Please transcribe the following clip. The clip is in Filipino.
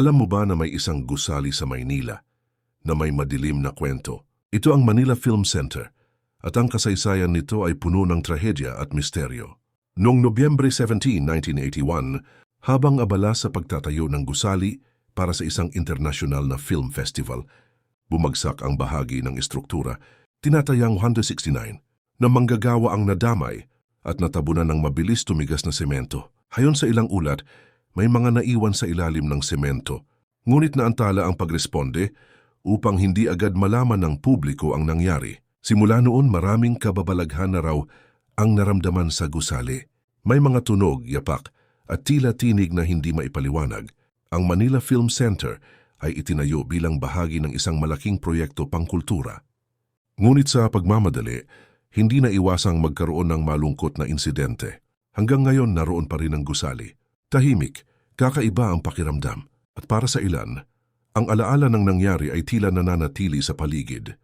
Alam mo ba na may isang gusali sa Maynila na may madilim na kwento? Ito ang Manila Film Center at ang kasaysayan nito ay puno ng trahedya at misteryo. Noong Nobyembre 17, 1981, habang abala sa pagtatayo ng gusali para sa isang international na film festival, bumagsak ang bahagi ng estruktura, tinatayang 169, na manggagawa ang nadamay at natabunan ng mabilis tumigas na semento. Hayon sa ilang ulat, may mga naiwan sa ilalim ng semento. Ngunit naantala ang pagresponde upang hindi agad malaman ng publiko ang nangyari. Simula noon maraming kababalaghan na raw ang naramdaman sa gusali. May mga tunog, yapak at tila tinig na hindi maipaliwanag. Ang Manila Film Center ay itinayo bilang bahagi ng isang malaking proyekto pangkultura. Ngunit sa pagmamadali, hindi na iwasang magkaroon ng malungkot na insidente. Hanggang ngayon naroon pa rin ang gusali. Tahimik, kakaiba ang pakiramdam. At para sa ilan, ang alaala ng nangyari ay tila nananatili sa paligid.